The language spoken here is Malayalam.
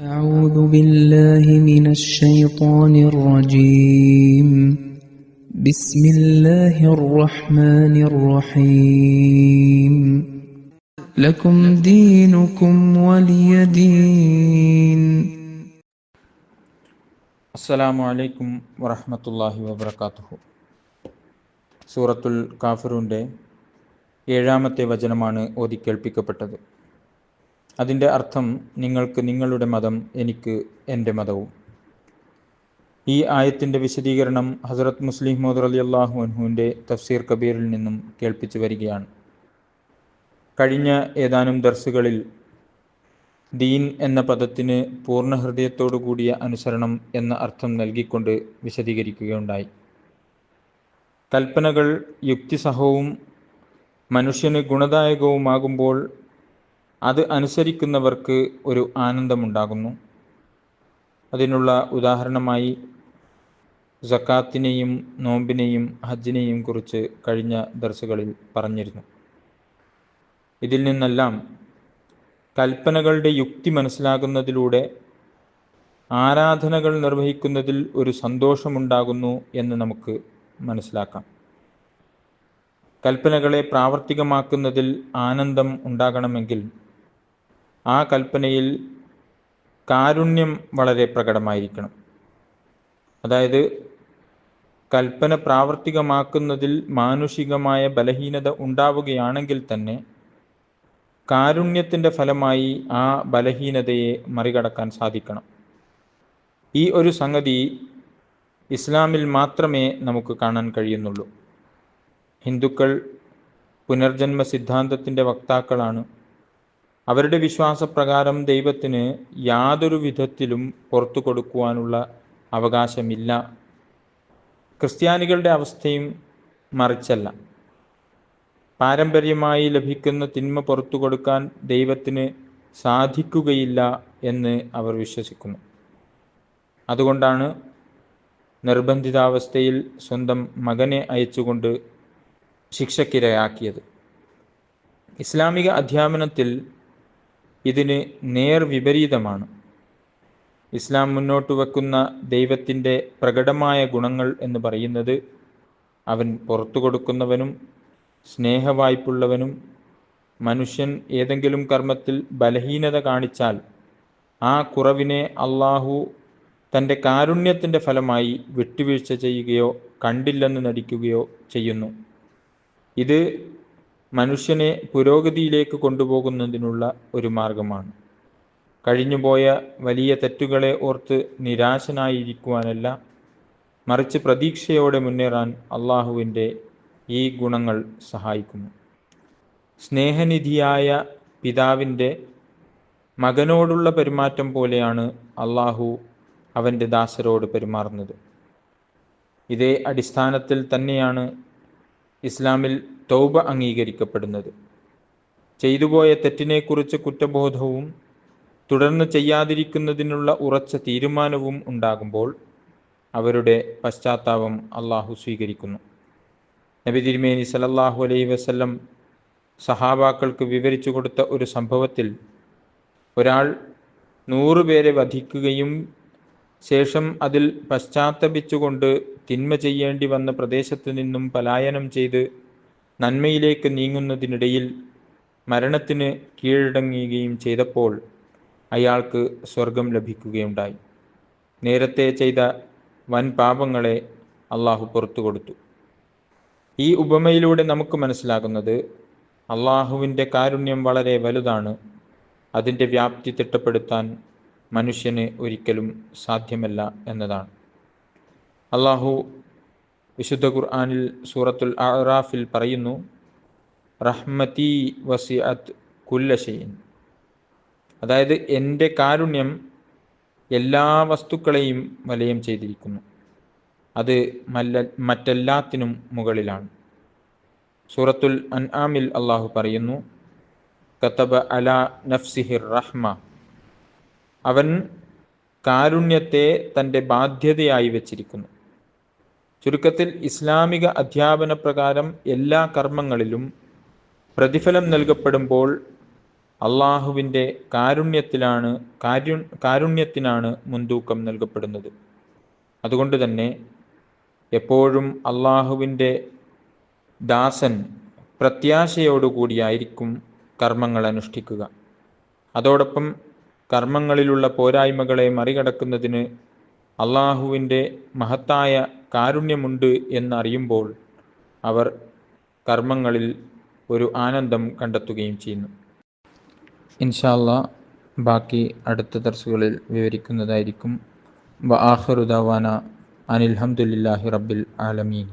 أعوذ بالله من الشيطان الرجيم بسم الله الرحمن الرحيم لكم دينكم ولي دين അസ്സലാമു അലൈക്കും വറഹ്മത്തുള്ളാഹി വബർക്കാത്തുഹു സൂറത്തുൽ കാഫിറൂൻ്റെ ഏഴാമത്തെ വചനമാണ് ഓതി കേൾപ്പിക്കപ്പെട്ടത് അതിന്റെ അർത്ഥം നിങ്ങൾക്ക് നിങ്ങളുടെ മതം എനിക്ക് എന്റെ മതവും. ഈ ആയത്തിന്റെ വിശദീകരണം ഹസ്രത് മുസ്ലിം മോദർ അലി അള്ളാഹു തഫ്സീർ കബീറിൽ നിന്നും കേൾപ്പിച്ചു വരികയാണ്. കഴിഞ്ഞ ഏതാനും ദർസുകളിൽ ദീൻ എന്ന പദത്തിന് പൂർണ ഹൃദയത്തോടു കൂടിയ അനുസരണം എന്ന അർത്ഥം നൽകിക്കൊണ്ട് വിശദീകരിക്കുകയുണ്ടായി. കൽപ്പനകൾ യുക്തിസഹവും മനുഷ്യന് ഗുണദായകവുമാകുമ്പോൾ അത് അനുസരിക്കുന്നവർക്ക് ഒരു ആനന്ദമുണ്ടാകുന്നു. അതിനുള്ള ഉദാഹരണമായി സക്കാത്തിനെയും നോമ്പിനെയും ഹജ്ജിനെയും കുറിച്ച് കഴിഞ്ഞ ദർസുകളിൽ പറഞ്ഞിരുന്നു. ഇതിൽ നിന്നെല്ലാം കൽപ്പനകളുടെ യുക്തി മനസ്സിലാകുന്നതിലൂടെ ആരാധനകൾ നിർവഹിക്കുന്നതിൽ ഒരു സന്തോഷമുണ്ടാകുന്നു എന്ന് നമുക്ക് മനസ്സിലാക്കാം. കൽപ്പനകളെ പ്രാവർത്തികമാക്കുന്നതിൽ ആനന്ദം ഉണ്ടാകണമെങ്കിൽ ആ കൽപ്പനയിൽ കാരുണ്യം വളരെ പ്രകടമായിരിക്കണം. അതായത് കൽപ്പന പ്രാവർത്തികമാക്കുന്നതിൽ മാനുഷികമായ ബലഹീനത ഉണ്ടാവുകയാണെങ്കിൽ തന്നെ കാരുണ്യത്തിന്റെ ഫലമായി ആ ബലഹീനതയെ മറികടക്കാൻ സാധിക്കണം. ഈ ഒരു സംഗതി ഇസ്ലാമിൽ മാത്രമേ നമുക്ക് കാണാൻ കഴിയുന്നുള്ളൂ. ഹിന്ദുക്കൾ പുനർജന്മ സിദ്ധാന്തത്തിന്റെ വക്താക്കളാണ്. അവരുടെ വിശ്വാസപ്രകാരം ദൈവത്തിന് യാതൊരു വിധത്തിലും പുറത്തു കൊടുക്കുവാനുള്ള അവകാശമില്ല. ക്രിസ്ത്യാനികളുടെ അവസ്ഥയും മറിച്ചല്ല. പാരമ്പര്യമായി ലഭിക്കുന്ന തിന്മ പുറത്തു കൊടുക്കാൻ ദൈവത്തിന് സാധിക്കുകയില്ല എന്ന് അവർ വിശ്വസിക്കുന്നു. അതുകൊണ്ടാണ് നിർബന്ധിതാവസ്ഥയിൽ സ്വന്തം മകനെ അയച്ചുകൊണ്ട് ശിക്ഷക്കിരയാക്കിയത്. ഇസ്ലാമിക അധ്യാപനത്തിൽ ഇതിന് നേർ വിപരീതമാണ്. ഇസ്ലാം മുന്നോട്ട് വെക്കുന്ന ദൈവത്തിന്റെ പ്രകടമായ ഗുണങ്ങൾ എന്ന് പറയുന്നത് അവൻ പുറത്തു കൊടുക്കുന്നവനും സ്നേഹവായ്പുള്ളവനും മനുഷ്യൻ ഏതെങ്കിലും കർമ്മത്തിൽ ബലഹീനത കാണിച്ചാൽ ആ കുറവിനെ അള്ളാഹു തന്റെ കാരുണ്യത്തിന്റെ ഫലമായി വിട്ടുവീഴ്ച ചെയ്യുകയോ കണ്ടില്ലെന്ന് നടിക്കുകയോ ചെയ്യുന്നു. ഇത് മനുഷ്യനെ പുരോഗതിയിലേക്ക് കൊണ്ടുപോകുന്നതിനുള്ള ഒരു മാർഗമാണ്. കഴിഞ്ഞുപോയ വലിയ തെറ്റുകളെ ഓർത്ത് നിരാശനായിരിക്കുവാനല്ല മറിച്ച് പ്രതീക്ഷയോടെ മുന്നേറാൻ അള്ളാഹുവിന്റെ ഈ ഗുണങ്ങൾ സഹായിക്കുന്നു. സ്നേഹനിധിയായ പിതാവിന്റെ മകനോടുള്ള പെരുമാറ്റം പോലെയാണ് അള്ളാഹു അവന്റെ ദാസരോട് പെരുമാറുന്നത്. ഇതേ അടിസ്ഥാനത്തിൽ തന്നെയാണ് ഇസ്ലാമിൽ തൗബ അംഗീകരിക്കപ്പെടുന്നത്. ചെയ്തുപോയ തെറ്റിനെക്കുറിച്ച് കുറ്റബോധവും തുടർന്ന് ചെയ്യാതിരിക്കുന്നതിനുള്ള ഉറച്ച തീരുമാനവും ഉണ്ടാകുമ്പോൾ അവരുടെ പശ്ചാത്താപം അള്ളാഹു സ്വീകരിക്കുന്നു. നബി തിരുമേനി സലല്ലാഹു അലൈഹി വസല്ലം സഹാബാക്കൾക്ക് വിവരിച്ചു കൊടുത്ത ഒരു സംഭവത്തിൽ ഒരാൾ നൂറുപേരെ വധിക്കുകയും ശേഷം അതിൽ പശ്ചാത്തപിച്ചുകൊണ്ട് തിന്മ ചെയ്യേണ്ടി വന്ന പ്രദേശത്ത് നിന്നും പലായനം ചെയ്ത് നന്മയിലേക്ക് നീങ്ങുന്നതിനിടയിൽ മരണത്തിന് കീഴടങ്ങുകയും ചെയ്തപ്പോൾ അയാൾക്ക് സ്വർഗം ലഭിക്കുകയുണ്ടായി. നേരത്തെ ചെയ്ത വൻ പാപങ്ങളെ അള്ളാഹു പുറത്തു കൊടുത്തു. ഈ ഉപമയിലൂടെ നമുക്ക് മനസ്സിലാകുന്നത് അള്ളാഹുവിന്റെ കാരുണ്യം വളരെ വലുതാണ്. അതിന്റെ വ്യാപ്തി തിട്ടപ്പെടുത്താൻ മനുഷ്യന് ഒരിക്കലും സാധ്യമല്ല എന്നതാണ്. അള്ളാഹു വിശുദ്ധ ഖുർആാനിൽ സൂറത്തുൽ അറാഫിൽ പറയുന്നു റഹ്മതി വസിഅത്ത് കുല്ലശയിൻ അതായത് എന്റെ കാരുണ്യം എല്ലാ വസ്തുക്കളെയും വലയം ചെയ്തിരിക്കുന്നു. അത് മല്ല മറ്റെല്ലാത്തിനും മുകളിലാണ്. സൂറത്തുൽ അൻആമിൽ അള്ളാഹു പറയുന്നു കത്തബ അല നഫ്സിഹിർ റഹ്മ. അവൻ കാരുണ്യത്തെ തന്റെ ബാധ്യതയായി വച്ചിരിക്കുന്നു. ചുരുക്കത്തിൽ ഇസ്ലാമിക അധ്യാപന പ്രകാരം എല്ലാ കർമ്മങ്ങളിലും പ്രതിഫലം നൽകപ്പെടുമ്പോൾ അള്ളാഹുവിന്റെ കാരുണ്യത്തിലാണ് കാരു കാരുണ്യത്തിനാണ് മുൻതൂക്കം നൽകപ്പെടുന്നത്. അതുകൊണ്ട് തന്നെ എപ്പോഴും അള്ളാഹുവിന്റെ ദാസൻ പ്രത്യാശയോടുകൂടിയായിരിക്കും കർമ്മങ്ങൾ അനുഷ്ഠിക്കുക. അതോടൊപ്പം കർമ്മങ്ങളിലുള്ള പോരായ്മകളെ മറികടക്കുന്നതിന് അള്ളാഹുവിന്റെ മഹത്തായ കാരുണ്യമുണ്ട് എന്നറിയുമ്പോൾ അവർ കർമ്മങ്ങളിൽ ഒരു ആനന്ദം കണ്ടെത്തുകയും ചെയ്യുന്നു. ഇൻഷാല്ല ബാക്കി അടുത്ത ദർസുകളിൽ വിവരിക്കുന്നതായിരിക്കും. വ ആഖിറു ദവാന അനിൽഹമുല്ലാഹി റബ്ബിൽ ആലമീൻ.